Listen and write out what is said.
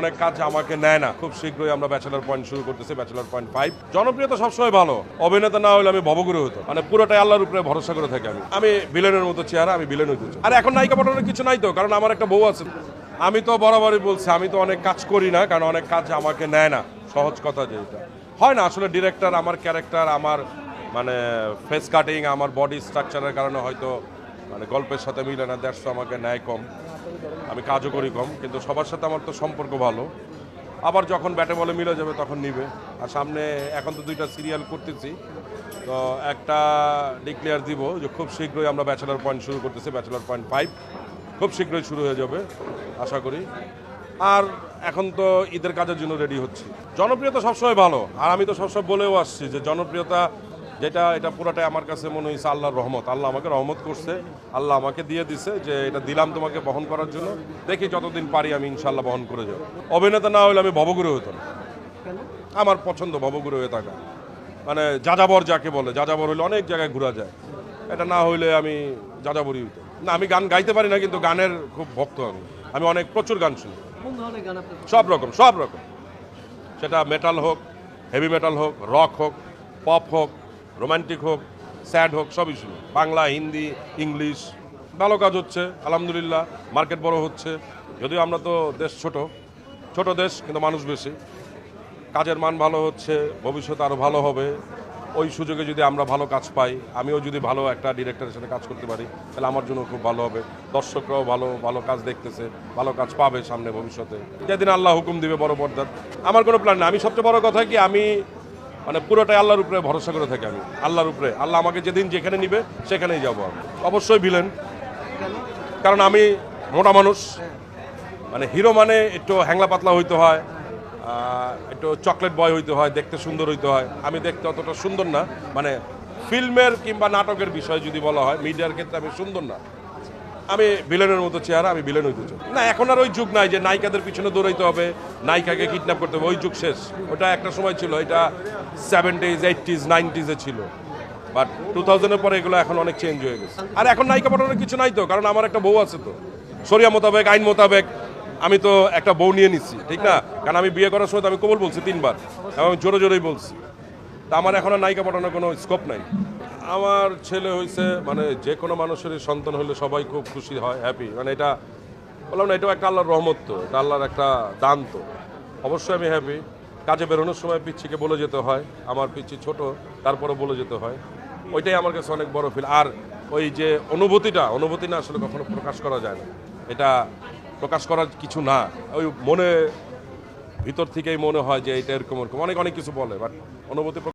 অনেক কাজ আমাকে নেয় না। খুব শীঘ্রই আমরা ব্যাচেলার পয়েন্ট শুরু করতেছি ব্যাচেলার পয়েন্ট ফাইভ জনপ্রিয়তা সবসময় ভালো। অভিনেতা না হলে আমি ভবগুরু হতো মানে পুরোটাই আল্লাহর উপরে ভরসা করে থাকি আমি। আমি বিলেনের মতো চেহারা, আমি বিলেন হইতে। আর এখন নায়িকা পাঠানোর কিছু নাই তো, কারণ আমার একটা বউ আছে। আমি তো বরাবরই বলছি, আমি তো অনেক কাজ করি না, কারণ অনেক কাজ আমাকে নেয় না। সহজ কথা যেটা। হয় না, আসলে ডিরেক্টর আমার ক্যারেক্টার আমার মানে ফেস কাটিং আমার বডি স্ট্রাকচারের কারণে হয়তো মানে গল্পের সাথে মিলে না দেড়শো আমাকে নেয় কম। আমি কাজও করি কম, কিন্তু সবার সাথে আমার তো সম্পর্ক ভালো। আবার যখন ব্যাটে বলে মিলে যাবে তখন নিবে। আর সামনে এখন তো দুইটা সিরিয়াল করতেছি। তো একটা ডিক্লেয়ার দিব যে খুব শীঘ্রই আমরা ব্যাচেলার পয়েন্ট শুরু করতেছি ব্যাচেলার পয়েন্ট ফাইভ খুব শীঘ্রই শুরু হয়ে যাবে, আশা করি। আর এখন তো ঈদের কাজের জন্য রেডি হচ্ছি। জনপ্রিয়তা সবসময় ভালো। আর আমি তো সবসময় বলেও আসছি যে জনপ্রিয়তা যেটা এটা পুরোটাই আমার কাছে মনে হয়েছে আল্লাহর রহমত। আল্লাহ আমাকে রহমত করছে আল্লাহ আমাকে দিয়ে দিছে যে এটা দিলাম তোমাকে বহন করার জন্য। দেখি যতদিন পারি আমি ইনশাল্লাহ বহন করে যাব। অভিনেতা না হলে আমি ভবগুরু হতো না। আমার পছন্দ ভবগুরু হয়ে থাকা। মানে যাযাবর যাকে বলে যাযাবর হইলে অনেক জায়গায় ঘোরা যায়। এটা না হইলে আমি যাযাবরই হইতো। না আমি গান গাইতে পারি না কিন্তু গানের খুব ভক্ত আমি। আমি অনেক প্রচুর গান শুনি। সব রকম সব রকম। সেটা মেটাল হোক হেভি মেটাল হোক রক হোক পপ হোক রোমান্টিক হোক, স্যাড হোক, সবই শুনি। বাংলা, হিন্দি, ইংলিশ, ভালো কাজ হচ্ছে, আলহামদুলিল্লাহ। মার্কেট বড় হচ্ছে। যদিও আমরা তো দেশ ছোট ছোট দেশ, কিন্তু মানুষ বেশি। কাজের মান ভালো হচ্ছে ভবিষ্যতে আরও ভালো হবে। ওই সুযোগে যদি আমরা ভালো কাজ পাই, আমিও যদি ভালো একটা ডিরেক্টরের সাথে কাজ করতে পারি, তাহলে আমার জন্য খুব ভালো হবে। দর্শকরাও ভালো ভালো কাজ দেখতেছে, ভালো কাজ পাবে সামনে ভবিষ্যতে। যেদিন আল্লাহ হুকুম দিবে বড় পর্দার। আমার কোনো প্ল্যান না আমি সবচেয়ে বড় কথা কি, আমি মানে পুরোটাই আল্লাহর উপরে ভরসা করে থাকি আমি, আল্লাহর উপরে। আল্লাহ আমাকে যেদিন যেখানে নিবে, সেখানেই যাব আমি। অবশ্যই ভিলেন। কারণ আমি মোটা মানুষ। মানে হিরো মানে একটু হ্যাংলা পাতলা হইতে হয় একটু চকলেট বয় হইতে হয়, দেখতে সুন্দর হইতে হয়। আমি দেখতে অতটা সুন্দর না। মানে ফিল্মের কিংবা নাটকের বিষয় যদি বলা হয়, মিডিয়ার ক্ষেত্রে আমি সুন্দর না। আমি ভিলেনের মতো চেহারা, আমি ভিলেন হইতে চাই। না, এখন আর ওই যুগ নাই যে নায়িকাদের পিছনে দৌড়াইতে হবে, নায়িকাকে কিডন্যাপ করতে হবে, ওই যুগ শেষ। ওটা একটা সময় ছিল, এটা সেভেন্টিজ এইটিজ নাইনটিজে ছিল। বাট টু থাউজেন্ডের পরে এগুলো এখন অনেক চেঞ্জ হয়ে গেছে। আর এখন নায়িকা পাঠানোর কিছু নাই তো, কারণ আমার একটা বউ আছে তো। সরিয়া মোতাবেক, আইন মোতাবেক, আমি তো একটা বউ নিয়ে নিচ্ছি ঠিক না? কারণ আমি বিয়ে করার সময় তো আমি কবল বলছি তিনবার, এবং জোরে জোরেই বলছি। তা আমার এখন আর নায়িকা পাঠানোর কোনো স্কোপ নাই। আমার ছেলে হয়েছে মানে যে কোনো মানুষেরই সন্তান হলে সবাই খুব খুশি হয় হ্যাপি মানে এটা বললাম না, এটাও একটা আল্লাহর রহমত তো, এটা আল্লাহর একটা দান তো। অবশ্যই আমি হ্যাপি কাজে বেরোনোর সময় পিচ্ছিকে বলে যেতে হয়, আমার পিচ্ছি ছোট তারপরে বলে যেতে হয়। ওইটাই আমার কাছে অনেক বড় ফিল আর ওই যে অনুভূতিটা, অনুভূতি না আসলে কখনো প্রকাশ করা যায় না। এটা প্রকাশ করার কিছু না। ওই মনে, ভিতর থেকেই মনে হয় যে এটা এরকম এরকম। অনেক অনেক কিছু বলে বাট অনুভূতি